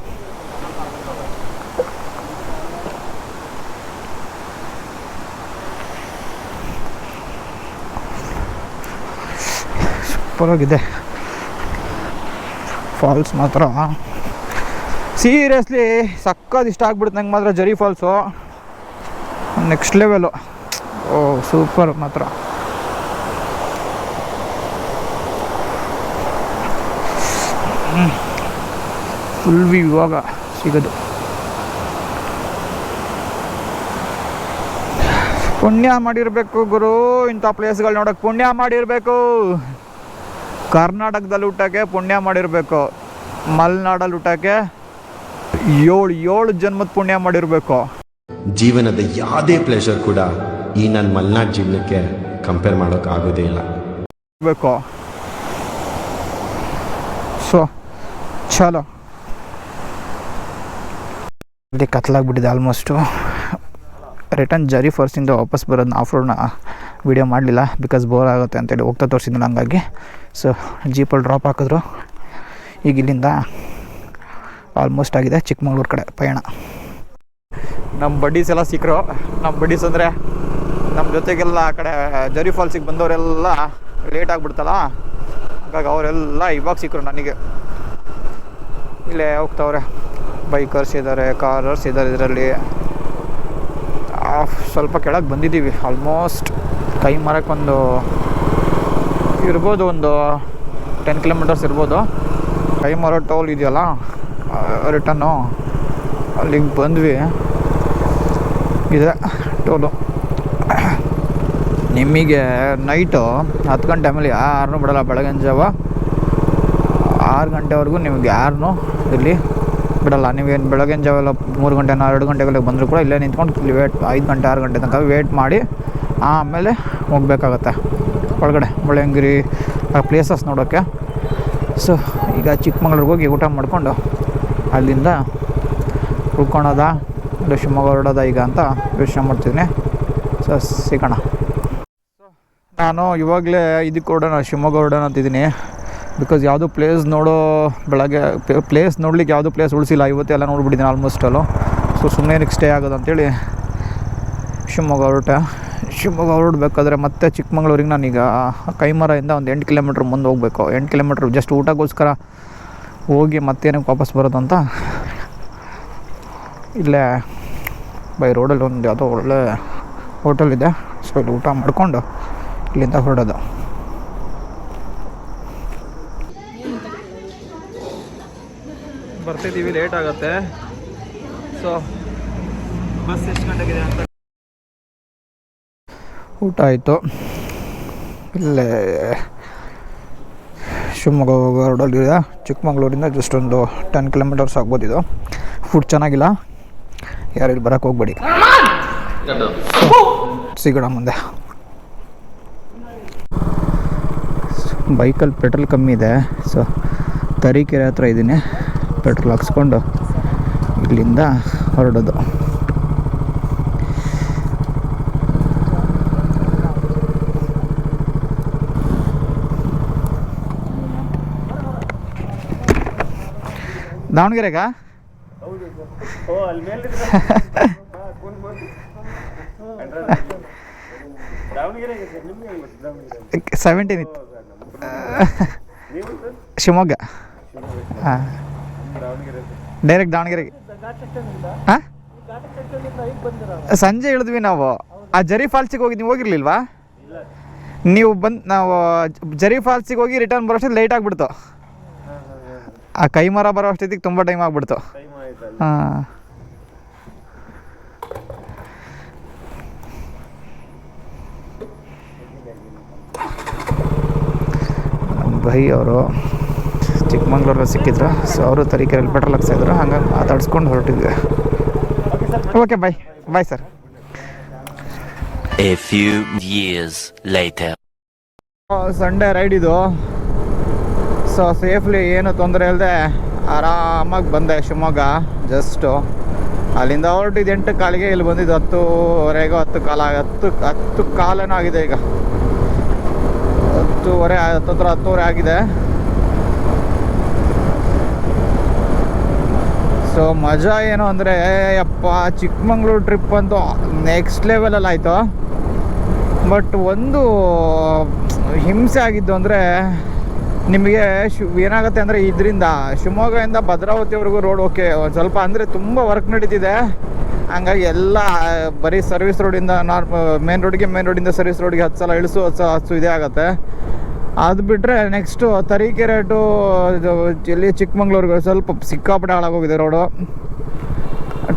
ಸೂಪರಾಗಿದೆ falls ಮಾತ್ರ. ಸೀರಿಯಸ್ಲಿ ಸಕ್ಕತ್ ಇಷ್ಟ ಆಗ್ಬಿಡುತ್ತೆ ನಂಗೆ ಮಾತ್ರ ಜರಿ ಫಾಲ್ಸು ನೆಕ್ಸ್ಟ್ ಲೆವೆಲು ಓ ಸೂಪರ್ ಮಾತ್ರ. ಫುಲ್ ವ್ಯೂ ಇವಾಗ ಸಿಗೋದು. ಪುಣ್ಯ ಮಾಡಿರಬೇಕು ಗುರು, ಇಂಥ ಪ್ಲೇಸ್ಗಳು ನೋಡೋಕೆ ಪುಣ್ಯ ಮಾಡಿರಬೇಕು. ಕರ್ನಾಟಕದಲ್ಲಿ ಊಟಕ್ಕೆ ಪುಣ್ಯ ಮಾಡಿರಬೇಕು. ಮಲೆನಾಡಲ್ಲಿ ಊಟಕ್ಕೆ ಏಳು ಏಳು ಜನ್ಮದ ಪುಣ್ಯ ಮಾಡಿರಬೇಕು?
ಜೀವನದ ಯಾವುದೇ ಪ್ಲೆಷರ್ ಕೂಡ ಈ ನನ್ನ ಮಲ್ನಾಡ್ ಜೀವನಕ್ಕೆ ಕಂಪೇರ್ ಮಾಡೋಕೆ ಆಗೋದೇ ಇಲ್ಲ.
ಬೇಕು ಸೊ ಚಲೋ. ಅದೇ ಕತ್ಲಾಗ್ಬಿಟ್ಟಿದೆ ಆಲ್ಮೋಸ್ಟು ರಿಟರ್ನ್ ಜರಿ ಫೋರ್ಸಿಂದ ವಾಪಸ್ ಬರೋದು ಆಫ್ ರೋಡ್ನ ವೀಡಿಯೋ ಮಾಡಲಿಲ್ಲ ಬಿಕಾಸ್ ಬೋರ್ ಆಗುತ್ತೆ ಅಂತೇಳಿ ಹೋಗ್ತಾ ತೋರಿಸಿದ್ನಲ್ಲ ಹಂಗಾಗಿ. ಸೊ ಜೀಪಲ್ಲಿ ಡ್ರಾಪ್ ಹಾಕಿದ್ರು. ಈಗ ಇಲ್ಲಿಂದ ಆಲ್ಮೋಸ್ಟ್ ಆಗಿದೆ ಚಿಕ್ಕಮಗಳೂರು ಕಡೆ ಪಯಣ. ನಮ್ಮ ಬಡ್ಡೀಸ್ ಎಲ್ಲ ಸಿಕ್ಕರು ನಮ್ಮ ಬಡ್ಡೀಸ್ ಅಂದರೆ ನಮ್ಮ ಜೊತೆಗೆಲ್ಲ ಆ ಕಡೆ ಜರಿ ಫಾಲ್ಸಿಗೆ ಬಂದವರೆಲ್ಲ ಲೇಟ್ ಆಗಿಬಿಡ್ತಲ್ಲ, ಹಾಗಾಗಿ ಅವರೆಲ್ಲ ಇವಾಗ ಸಿಕ್ಕರು ನನಗೆ. ಇಲ್ಲೇ ಹೋಗ್ತಾವ್ರೆ. ಬೈಕರ್ಸ್ ಇದ್ದಾರೆ ಕಾರರ್ಸ್ ಇದ್ದಾರೆ ಇದರಲ್ಲಿ. ಸ್ವಲ್ಪ ಕೆಳಗೆ ಬಂದಿದ್ದೀವಿ ಆಲ್ಮೋಸ್ಟ್ ಕೈ ಮರಕ್ಕೊಂದು ಇರ್ಬೋದು ಒಂದು ಟೆನ್ ಕಿಲೋಮೀಟರ್ಸ್ ಇರ್ಬೋದು. ಕೈ ಮರ ಟೋಲ್ ಇದೆಯಲ್ಲ ರಿಟರ್ನು ಅಲ್ಲಿಗೆ ಬಂದ್ವಿ. ಇದೆ, ಟೋಲು. ನಿಮಗೆ ನೈಟು ಹತ್ತು ಗಂಟೆ ಆಮೇಲೆ ಯಾರನ್ನೂ ಬಿಡಲ್ಲ ಬೆಳಗಿನ ಜಾವ. ಆರು ಗಂಟೆವರೆಗೂ ನಿಮ್ಗೆ ಯಾರನ್ನು ಇಲ್ಲಿ ಬಿಡಲ್ಲ. ನೀವೇನು ಬೆಳಗಿನ ಜಾವೆಲ್ಲ ಮೂರು ಗಂಟೆ ಎರಡು ಗಂಟೆಗೆಲ್ಲ ಬಂದರೂ ಕೂಡ ಇಲ್ಲೇ ನಿಂತ್ಕೊಂಡು ಇಲ್ಲಿ ವೇಟ್ ಐದು ಗಂಟೆ, ಆರು ಗಂಟೆ ತನಕ ವೇಟ್ ಮಾಡಿ ಆಮೇಲೆ ಹೋಗಬೇಕಾಗತ್ತೆ. ಒಳಗಡೆ ಆ ಪ್ಲೇಸಸ್ ನೋಡೋಕ್ಕೆ. ಸೊ ಈಗ ಚಿಕ್ಕಮಂಗ್ಳೂರಿಗೆ ಹೋಗಿ ಊಟ ಮಾಡಿಕೊಂಡು ಅಲ್ಲಿಂದ ಉಳ್ಕೊಳೋದ ಇಲ್ಲ ಶಿವಮೊಗ್ಗ ಹೊರಡೋದ ಈಗ ಅಂತ ಯೋಚನೆ ಮಾಡ್ತಿದ್ದೀನಿ. ಸೊ, ಸಿಗೋಣ. ನಾನು ಇವಾಗಲೇ ಇದಕ್ಕೆ ಹೊರಡೋಣ, ಶಿವಮೊಗ್ಗ ಹೊರಡೋಣ ಅಂತಿದ್ದೀನಿ. ಬಿಕಾಸ್ ಯಾವುದು ಪ್ಲೇಸ್ ನೋಡೋ ಬೆಳಗ್ಗೆ ಪ್ಲೇಸ್ ನೋಡ್ಲಿಕ್ಕೆ ಯಾವುದು ಪ್ಲೇಸ್ ಉಳಿಸಿಲ್ಲ. ಇವತ್ತೆಲ್ಲ ನೋಡ್ಬಿಟ್ಟಿದ್ದೀನಿ ಆಲ್ಮೋಸ್ಟ್ ಅಲ್ಲೂ. ಸೊ ಸುಮ್ಮನೆ ಏನಕ್ಕೆ ಸ್ಟೇ ಆಗೋದು ಅಂತೇಳಿ ಶಿವಮೊಗ್ಗ ಹೊರಟೆ. ಶಿವಮೊಗ್ಗ ಹೊರಡ್ಬೇಕಾದ್ರೆ ಮತ್ತೆ ಚಿಕ್ಕಮಂಗ್ಳೂರಿಗೆ ನಾನೀಗ ಕೈಮರದಿಂದ ಒಂದು ಎಂಟು ಕಿಲೋಮೀಟ್ರ್ ಮುಂದೆ ಹೋಗಬೇಕು. ಎಂಟು ಕಿಲೋಮೀಟ್ರ್ ಜಸ್ಟ್ ಊಟಕ್ಕೋಸ್ಕರ ಹೋಗಿ ಮತ್ತೇನಕ್ಕೆ ವಾಪಸ್ ಬರೋದು ಅಂತ ಇಲ್ಲೇ ಬೈ ರೋಡಲ್ಲಿ ಒಂದು ಯಾವುದೋ ಒಳ್ಳೆ ಹೋಟೆಲ್ ಇದೆ. ಸೊ ಇಲ್ಲಿ ಊಟ ಮಾಡಿಕೊಂಡು ಇಲ್ಲಿಂದ ಹೊರಡೋದು. ಬರ್ತಿದ್ದೀವಿ ಲೇಟ್ ಆಗುತ್ತೆ. ಸೊ ಬಸ್ ಎಷ್ಟು ಗಂಟೆಗಿದೆ ಅಂತ ಊಟ ಆಯಿತು. ಇಲ್ಲೇ ಶಿವಮೊಗ್ಗ ಹೋಗೋ ರೋಡಲ್ಲಿದೆ ಚಿಕ್ಕಮಗಳೂರಿಂದ ಜಸ್ಟ್ ಒಂದು ಟೆನ್ ಕಿಲೋಮೀಟರ್ಸ್ ಆಗ್ಬೋದು ಇದು. ಫುಡ್ ಚೆನ್ನಾಗಿಲ್ಲ. ಯಾರು ಇಲ್ಲಿ ಬರೋಕ್ಕೆ ಹೋಗ್ಬೇಡಿ. ಸಿಗೋಣ ಮುಂದೆ. ಬೈಕಲ್ಲಿ ಪೆಟ್ರೋಲ್ ಕಮ್ಮಿ ಇದೆ. ಸೊ ತರೀಕೆರೆ ಹತ್ರ ಇದ್ದೀನಿ ಪೆಟ್ರೋಲ್ ಹಾಕ್ಸ್ಕೊಂಡು ಇಲ್ಲಿಂದ ಹೊರಡೋದು. ದಾವಣಗೆರೆಗಾ? ಸೆವೆಂಟೀನ್ ಇತ್ತು. ಶಿವಮೊಗ್ಗ. ಹಾಂ. ಡೈರೆಕ್ಟ್ ದಾವಣಗೆರೆಗೆ. ಹಾಂ? ಸಂಜೆ ಇಳಿದ್ವಿ ನಾವು. ಆ ಜರಿ ಫಾಲ್ಸಿಗೆ ಹೋಗಿ ನೀವು ಹೋಗಿರ್ಲಿಲ್ವಾ? ನೀವು ಬಂದು ನಾವು ಜರಿ ಫಾಲ್ಸಿಗೆ ಹೋಗಿ ರಿಟರ್ನ್ ಬರೋಷ್ಟು ಲೇಟ್ ಆಗಿಬಿಡ್ತು. ಆ ಕೈ ಮರ ಬರೋ ಅಷ್ಟೊತ್ತಿಗೆ ತುಂಬ ಟೈಮ್ ಆಗ್ಬಿಡ್ತು. ಹಾಂ. ಬೈ ಅವರು ಚಿಕ್ಕಮಂಗ್ಳೂರಲ್ಲಿ ಸಿಕ್ಕಿದ್ರು. ಸೊ ಅವರು ತರೀಕೆರೆಯಲ್ಲಿ ಪೆಟ್ರೋಲ್ ಹಾಕ್ಸಿದ್ರು. ಹಂಗಾಗಿ ಮಾತಾಡ್ಸ್ಕೊಂಡು ಹೊರಟಿದ್ವಿ. Okay bye bye sir
A few years later.
Sunday ride ಇದು. ಸೊ ಸೇಫ್ಲಿ ಏನು ತೊಂದರೆ ಇಲ್ಲದೆ ಆರಾಮಾಗಿ ಬಂದೆ ಶಿವಮೊಗ್ಗ ಜಸ್ಟು ಅಲ್ಲಿಂದ ಹೊರಟಿದ್ದು ಎಂಟು ಕಾಲಿಗೆ, ಇಲ್ಲಿ ಬಂದಿದ್ದು ಹತ್ತುವರೆಗೂ ಹತ್ತು ಕಾಲ, ಹತ್ತು ಹತ್ತು ಕಾಲೇನೋ ಆಗಿದೆ ಈಗ. ಹತ್ತುವರೆ, ಹತ್ತತ್ರ ಹತ್ತುವರೆ ಆಗಿದೆ. ಸೊ ಮಜಾ ಏನು ಅಂದರೆ ಅಪ್ಪ ಚಿಕ್ಕಮಂಗ್ಳೂರು ಟ್ರಿಪ್ ಅಂತೂ ನೆಕ್ಸ್ಟ್ ಲೆವೆಲಲ್ಲಿ ಆಯಿತು. ಬಟ್ ಒಂದು ಹಿಂಸೆ ಆಗಿದ್ದು ಅಂದರೆ ನಿಮಗೆ ಶು ಏನಾಗುತ್ತೆ ಅಂದರೆ ಇದರಿಂದ ಶಿವಮೊಗ್ಗದಿಂದ ಭದ್ರಾವತಿವರೆಗೂ ರೋಡ್ ಓಕೆ ಸ್ವಲ್ಪ ಅಂದರೆ ತುಂಬ ವರ್ಕ್ ನಡೀತಿದೆ. ಹಂಗಾಗಿ ಎಲ್ಲ, ಬರೀ ಸರ್ವಿಸ್ ರೋಡಿಂದ ನಾರ್ಮ ಮೇನ್ ರೋಡಿಗೆ ಮೇನ್ ರೋಡಿಂದ ಸರ್ವಿಸ್ ರೋಡಿಗೆ ಹತ್ತು ಸಲ ಇಳಿಸು, ಹತ್ತು ಸಲ ಹತ್ತು ಇದೇ ಆಗುತ್ತೆ. ಅದು ಬಿಟ್ಟರೆ ನೆಕ್ಸ್ಟು ತರೀಕೆರೆ ಟು ಇಲ್ಲಿ ಚಿಕ್ಕಮಂಗ್ಳೂರಿಗೆ ಸ್ವಲ್ಪ ಸಿಕ್ಕಾಪಟ್ಟೆ ಹಾಳಾಗೋಗಿದೆ ರೋಡು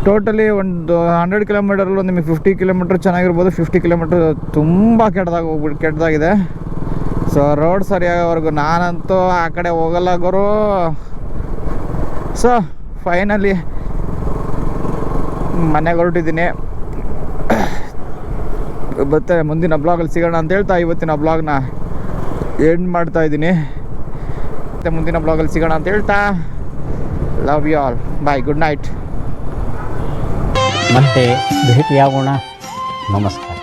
ಟೋಟಲಿ ಒಂದು ಹಂಡ್ರೆಡ್ ಕಿಲೋಮೀಟರಲ್ಲಿ ಒಂದು ನಿಮಗೆ ಫಿಫ್ಟಿ ಕಿಲೋಮೀಟ್ರ್ ಚೆನ್ನಾಗಿರ್ಬೋದು. ಫಿಫ್ಟಿ ಕಿಲೋಮೀಟ್ರ್ ತುಂಬ ಕೆಟ್ಟದಾಗ ಹೋಗ್ಬಿಟ್ಟು ಕೆಟ್ಟದಾಗಿದೆ. ಸೊ ರೋಡ್ ಸರಿಯಾಗೋವರೆಗೂ ನಾನಂತೂ ಆ ಕಡೆ ಹೋಗಲ್ಲ ಗುರು. ಸೊ ಫೈನಲಿ ಮನೆಗೆ ಹೊರಟಿದ್ದೀನಿ. ಮತ್ತೆ ಮುಂದಿನ ಬ್ಲಾಗಲ್ಲಿ ಸಿಗೋಣ ಅಂತ ಹೇಳ್ತಾ ಇವತ್ತಿನ ಬ್ಲಾಗ್ನ ಎಂಡ್ ಮಾಡ್ತಾ ಇದ್ದೀನಿ. ಮತ್ತೆ ಮುಂದಿನ ಬ್ಲಾಗಲ್ಲಿ ಸಿಗೋಣ ಅಂತ ಹೇಳ್ತಾ love you all bye good night
ಮತ್ತೆ ಭೇಟಿಯಾಗೋಣ. ನಮಸ್ಕಾರ.